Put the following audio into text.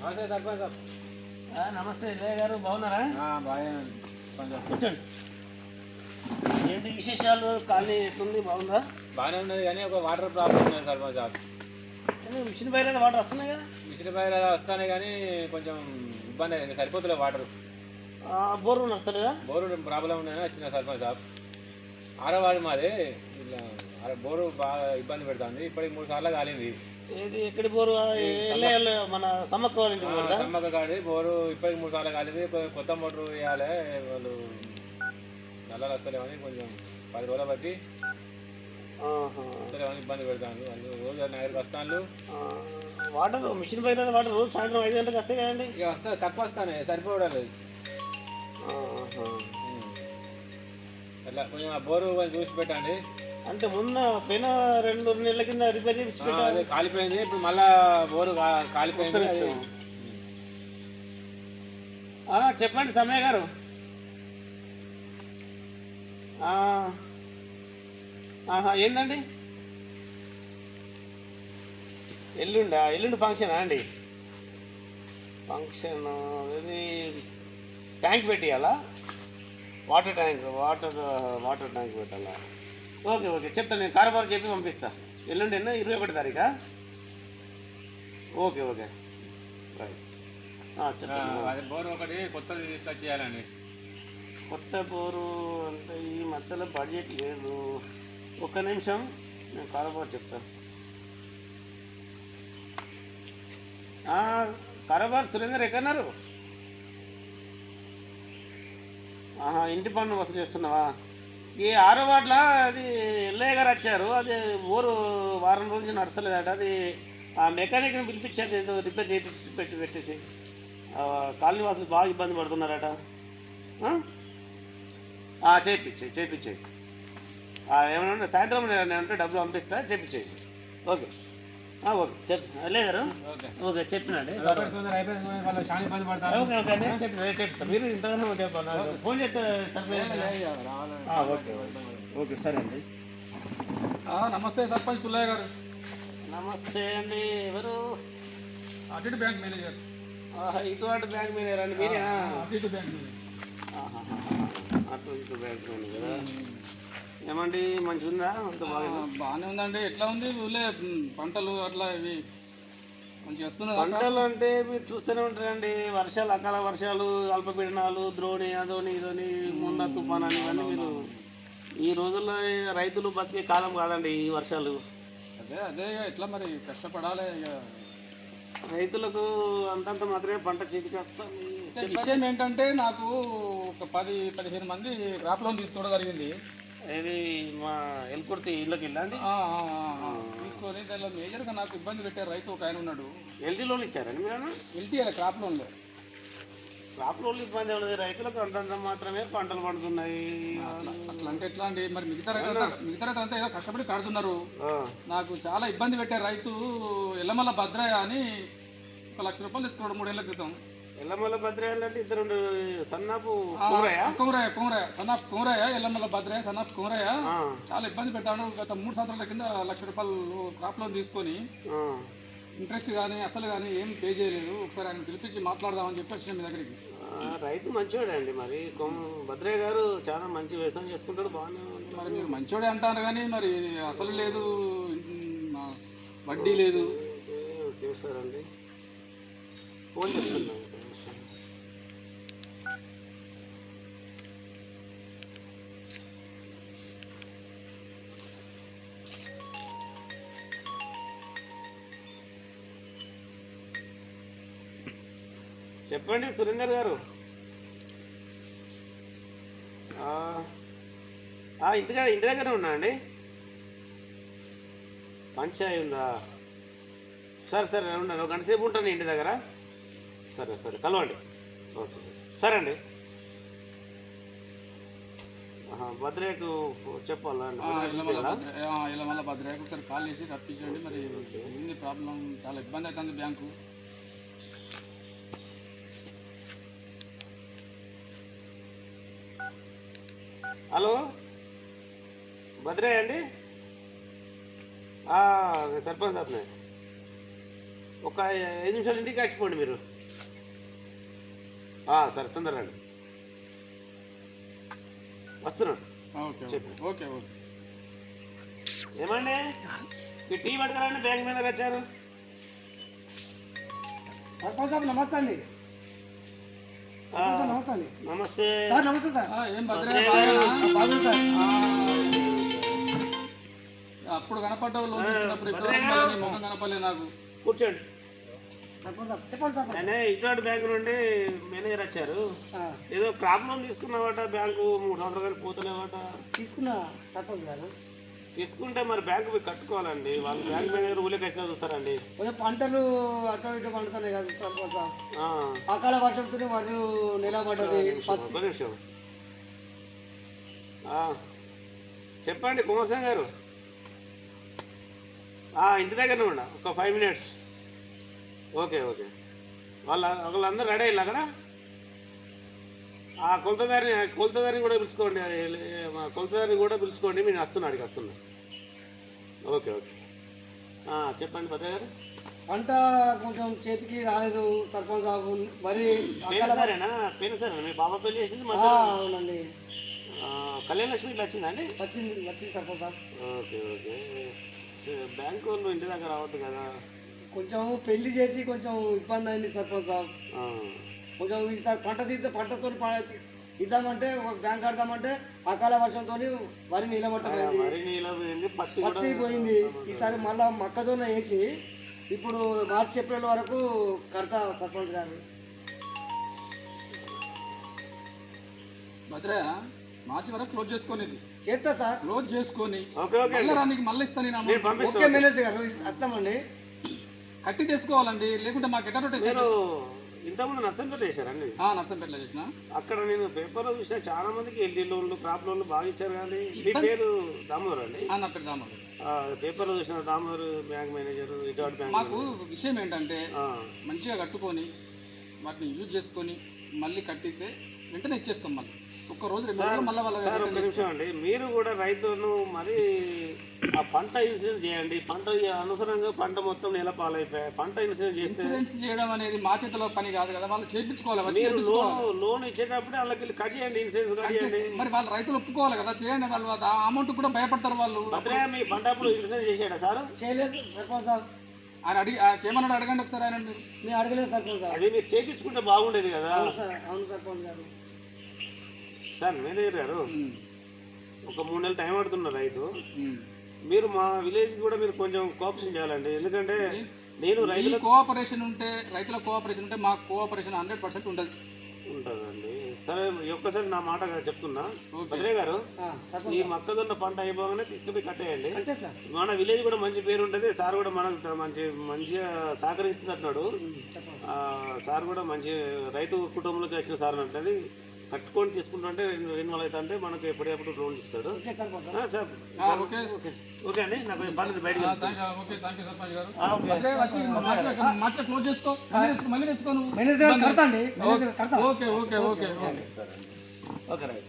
నమస్తే సర్పంచ్ ఆ, నమస్తే ఇల్లయ్య గారు బాగున్నారా? కూర్చోండి. ఏంటి విశేషాలు? ఖాళీ ఎట్లుంది? బాగుందా? బాగానే ఉన్నది కానీ ఒక వాటర్ ప్రాబ్లం ఉన్నది సర్పంచ్ ఏంది మిషన్ పైన వాటర్ వస్తున్నాయి కదా? మిషన్ పైన వస్తానే కానీ కొంచెం ఇబ్బంది అయింది. సరిపోతులే వాటర్. బోరు వస్తలేదా బోరు ప్రాబ్లం ఉందని వచ్చిన సర్పంచ్ సాబ్ ఆరో వాడు మాది ఆరో- బోరు బాగా ఇబ్బంది పెడుతుంది. ఇప్పటికి మూడు సార్లు కాలింది. ఏది ఎక్కడి బోరు? ఎల్లే మన సమ్మక్క వాళ్ళ ఇంటి బోరు సమ్మక్క కాడి బోరు ఇప్పటికి మూడు సార్లు కాలింది కొత్త మోటార్ వేయాలి వాళ్ళు నల్లలు వస్తలేమని కొంచెం పది రోజులు బట్టి. వస్తలేమని ఇబ్బంది పెడతాను వాళ్ళు రోజు నగరికి వస్తాను వాటర్ మిషన్ పైన వాటర్ రోజు సాయంత్రం ఐదు గంటలకు వస్తాయి కదండి? ఇక వస్తా తక్కువ వస్తానే సరిపోవడం లేదు. అట్లా కొంచెం ఆ బోరు కొంచెం చూసి పెట్టండి. అంటే మొన్న పోయిన రెండు నెలల కింద రిపేర్ అదే కాలిపోయింది. ఇప్పుడు మళ్ళా బోరు కా- కాలిపోయింది. అది- నిమిషం. ఆ, చెప్పండి సమయ గారు. ఆ, ఆహా ఏందండి? ఎల్లుండా? ఎల్లుండి ఫంక్షనా అండి? ఫంక్షన్ ఇది tank పెట్టియాలా? Water tank water water tank పెట్టాలా? Okay okay. చెప్తాను నేను కారబారు చెప్పి పంపిస్తా. ఎల్లుండి ఎన్నో? ఇరవై ఒకటి తారీఖా? Okay okay. రైట్ అది బోరు ఒకటి కొత్తది తీసుకొచ్చేయాలండి. కొత్త బోరు అంటే ఈ మధ్యలో బడ్జెట్ లేదు. ఒక్క నిమిషం నేను కారబార్ చెప్తాను కారబార్ సురేందర్ ఎక్కన్నారు ఆహా ఇంటి పన్ను వసూలు చేస్తున్నావా? ఈ ఆరో వార్డుల అది ఎల్లయ్య గారు వచ్చారు. అది ఊరు వారం రోజుల నుంచి నడుస్తలేదట. అది ఆ మెకానిక్ని పిలిపించారు ఏదో రిపేర్ చేయించి పెట్టి పెట్టేసి. కాలనీ వాసులు బాగా ఇబ్బంది పడుతున్నారట. చేయించే చేయించే ఏమన్నా సాయంత్రం నేను అంటే డబ్బులు పంపిస్తా చేయించేసి okay. Okay. Ellaiah garu. Okay. Okay చెప్పినాడు. ఓకే ఓకే నేను చెప్పిన నేను చెప్తా. మీరు ఇంతగానో చెప్పాను ఫోన్ చేస్తే సరిపోయింది? ఆ, ఓకే ఓకే. సరే అండి. ఆ, నమస్తే సర్పంచ్ పుల్లయ్య గారు. నమస్తే అండి ఎవరు? అటు ఇటు బ్యాంక్ మేనేజర్. ఆహా, ఇటువంటి బ్యాంక్ మేనేజర్ అండి మీరే అటు ఇటు బ్యాంక్ మేనేజర్. అటు ఇటు బ్యాంక్ మేనేజర్? కదా ఏమండి మంచిగా ఉందా అంత బాగా బాగానే ఉందండి. ఎట్లా ఉంది ఊళ్ళే పంటలు అట్లా ఇవి మంచిగా పంటలు అంటే మీరు చూస్తూనే ఉంటారండి. వర్షాలు అకాల వర్షాలు అల్పపీడనాలు ద్రోణి అదోని ఇదోని మొన్న తుఫాన్ అని ఇవన్నీ మీరు ఈ రోజుల్లో రైతులు బతికే కాలం కాదండి ఈ వర్షాలు. అదే అదే ఎట్లా మరి? కష్టపడాలి రైతులకు అంతంత మాత్రమే పంట చేతికి వస్తుంది. విషయం ఏంటంటే నాకు ఒక పది పదిహేను మంది క్రాప్ లోన్ తీసుకోవడం జరిగింది. ఇది మా ఎల్కుర్తి ఇళ్ళకి వెళ్ళండి. తీసుకొని దానిలో మేజర్గా నాకు ఇబ్బంది పెట్టే రైతు ఒక ఆయన ఉన్నాడు. ఎల్టీ లోన్లు ఇచ్చారండి మీరు ఎల్టీఆర్ క్రాప్ లోన్లో క్రాప్ లోన్లు ఇబ్బంది ఉన్నది రైతులకు అంతంత మాత్రమే పంటలు పండుతున్నాయి. అట్లా అంటే ఎట్లా అండి? మరి మిగతా మిగతా అంతా ఏదో కష్టపడి కడుతున్నారు నాకు చాలా ఇబ్బంది పెట్టే రైతు ఎల్లమల్ల భద్రయ్య అని ఒక లక్ష రూపాయలు తెచ్చుకున్నాడు మూడేళ్ళ క్రితం. ఎల్లమల్ల భద్రాయలు అంటే ఇద్దరు son of Kumarayya Kumarayya son of Kumarayya Ellamalla Bhadraiah son of Kumarayya చాలా ఇబ్బంది పెట్టాడు గత మూడు సంవత్సరాల కింద లక్ష రూపాయలు క్రాప్ లోన్ తీసుకొని. ఇంట్రెస్ట్ కానీ అసలు కానీ ఏం పే చేయలేదు ఒకసారి ఆయన పిలిపించి మాట్లాడదామని చెప్పి వచ్చిన మీ దగ్గరికి రైతు మంచివాడే అండి మరి భద్రయ్య గారు చాలా మంచి వ్యవసాయం చేసుకుంటాడు బాగానే. మరి మీరు మంచోడే అంటారు కానీ మరి అసలు లేదు వడ్డీ లేదు చేస్తారండి ఫోన్ చేస్తున్నాను. చెప్పండి సురేందర్ గారు. ఇంటి దగ్గర ఇంటి దగ్గర ఉన్నా అండి? పంచాయి ఉందా? సరే సరే ఉన్నాను ఒక గంట సేపు ఉంటాను ఇంటి దగ్గర. సరే సరే కలవండి. ఓకే. సరే అండి ఆహా, భద్రయ్యకు చెప్పాలా? భద్రయ్యకు ఒకసారి కాల్ చేసి రప్పించండి మరి ఏంది ప్రాబ్లం చాలా ఇబ్బంది అవుతుంది బ్యాంకు. హలో? భద్రయ్య అండి? సర్పంచ్ సాబ్నే ఒక ఐదు నిమిషాలు ఇంటికి వచ్చిపోండి మీరు. సరే తొందరగా రండి. వస్తున్నాడు. ఓకే చెప్పు. Okay okay. ఏమండి? ఈ టీ పట్టుకురండి బ్యాంక్ మేనేజర్ వచ్చారు. సర్పంచ్ సార్ నమస్తే అండి. నమస్తే అండి. నమస్తే. సార్ నమస్తే సార్. ఏం భద్రయ్య? బాగుంది సార్. అప్పుడు కనపడ్డావు లోన్ తీసుకున్నప్పుడు ఇప్పుడు భద్రయ్య వరకు నీ ముఖం కనపడలే నాకు. కూర్చోండి. చెప్పండి ఇటువంటి బ్యాంక్ నుండి మేనేజర్ వచ్చారు. ఏదో క్రాప్ లోన్ తీసుకున్నావట బ్యాంకు మూడు సంవత్సరాలు కానీ పోతలేవట. తీసుకున్న సర్పంచ్ గారు. తీసుకుంటే మరి బ్యాంకు పోయి కట్టుకోవాలండి. వాళ్ళు బ్యాంక్ మేనేజర్ ఊళ్ళకి వచ్చినా చూస్తారండి. పంటలు అటు ఇటు పండుతున్నాయి కదా సర్పంచ్ అకాల వర్షంతో వరి నిలబడ్డది. నిమిషం చెప్పండి కుమారస్వామి గారు. ఇంటి దగ్గరనే ఉండ ఒక ఫైవ్ మినిట్స్. Okay okay. వాళ్ళ వాళ్ళందరూ రెడీ అయ్యారు అక్కడ ఆ కొలతదారిని కొలతదారిని కూడా పిలుచుకోండి కొలతదారిని కూడా పిలుచుకోండి నేను వస్తున్నా అడిగి వస్తున్నా. Okay okay. చెప్పండి భద్ర గారు. పంట కొంచెం చేతికి రాలేదు సర్పంచ్ వరి పేరు సరేనా? మీ బాబా పెళ్ళి చేసింది అవునండి. కళ్యాణ లక్ష్మి ఇట్లా వచ్చిందండి వచ్చింది వచ్చింది sarpanch sir okay okay. Bank వాళ్ళు ఇంటి దగ్గర రావద్దు కదా? కొంచెం పెళ్ళి చేసి కొంచెం ఇబ్బంది అయింది సర్పంచ్ సార్ ఆ, కొంచెం ఈసారి పంట తీస్తే పంటతో ఇద్దామంటే ఒక బ్యాంక్ కడదామంటే అకాల వర్షంతో వరి పోయింది పత్తి పోయింది. ఈసారి మళ్ళా మొక్కజొన్న వేసి ఇప్పుడు మార్చి ఏప్రిల్ వరకు కడతా సర్పంచ్ గారు. భద్రయ్య మార్చి వరకు క్లోజ్ చేసుకొని ఇది. చేస్తా సార్. క్లోజ్ చేసుకొని ఓకే ఓకే. మళ్ళీ ఇస్తాను నేను ఓకే మేనేజర్ గారు వస్తామండి కట్టి తీసుకోవాలండి లేకుంటే మాకు ఎట్లా రొటేషన్ మీరు ఇంతకుముందు నర్సంపేట చేశారండి నర్సంపేటలో చేసిన. అక్కడ నేను పేపర్లో చూసిన చాలా మందికి ఎల్డీ లోన్లు క్రాప్ లోన్లు బాగా ఇచ్చారు కానీ మీ పేరు దామోదర్ అండి? ఆ, నా పేరు దామోదర్. ఆ, పేపర్లో చూసిన దామోదర్ బ్యాంక్ మేనేజర్ ఇటువంటి బ్యాంక్ మాకు విషయం ఏంటంటే ఆ, మంచిగా కట్టుకొని వాటిని యూజ్ చేసుకొని మళ్ళీ కట్టితే వెంటనే ఇచ్చేస్తాం మళ్ళీ. ఒక్క రోజు రెండు రోజులు మళ్ళీ వాళ్ళ సార్ ఒక్క నిమిషం అండి. మీరు కూడా రైతులను మరి ఆ పంట ఇన్సూరెన్స్ చేయండి. పంట అనుసరంగా పంట మొత్తం నెల పాలైపోయాయి పంట ఇన్సూరెన్స్ చేస్తే ఇన్సూరెన్స్ చేయడం అనేది మా చేతిలో పని కాదు కదా వాళ్ళు చేయించుకోవాలి వచ్చి మీరు చేయించుకోవాలి. లోన్ లోన్ ఇచ్చేటప్పుడు వాళ్ళకి వెళ్ళి కట్ చేయండి ఇన్సూరెన్స్ కట్ చేయండి. మరి వాళ్ళు రైతులు ఒప్పుకోవాలి కదా చేయండి వాళ్ళు ఆ అమౌంట్ కూడా భయపడతారు వాళ్ళు. భద్రయ్య మీ పంట అప్పుడు ఇన్సూరెన్స్ చేసాడా సార్? చేయలేదు సర్పంచ్ సార్. ఆయన అడిగి ఆ చేయమన్నాడు అడగండి ఒకసారి ఆయన మీరు మేము అడగలేదు సర్పంచ్ సార్. అది మీరు చేపించుకుంటే బాగుండేది కదా. అవును సార్ అవును సర్పంచ్ గారు సార్ మేనేజర్ గారు ఒక మూడు నెలలు టైం పడుతున్న రైతు. మీరు మా విలేజ్ కూడా మీరు కొంచెం కోఆపరేషన్ చేయాలండి. ఎందుకంటే నేను ఈ రైతులకు కోఆపరేషన్ ఉంటే రైతుల కోఆపరేషన్ ఉంటే మా కోఆపరేషన్ హండ్రెడ్ పర్సెంట్ ఉండదు ఉంటుందండి. సరే ఒక్కసారి నా మాట చెప్తున్నా. భద్రయ్య గారు ఈ మొక్కజొన్న పంట అయిపోగానే తీసుకుపోయి కట్టేయండి. మన విలేజ్ కూడా మంచి పేరు ఉంటుంది. సార్ కూడా మనకు మంచి మంచిగా సహకరిస్తుంది అంటున్నాడు సార్ కూడా మంచి రైతు కుటుంబంలోకి వచ్చిన సార్ అంటది. కట్టుకొని తీసుకుంటుంటే రెండు రెండు వందలు అయితే అంటే మనకు ఎప్పుడెప్పుడు లోన్ ఇస్తాడు. Okay sarpanch sir. ఆ, సార్. ఆ, ఓకే. ఓకే అండి నాకు కడతా okay okay. Okay. Okay okay right.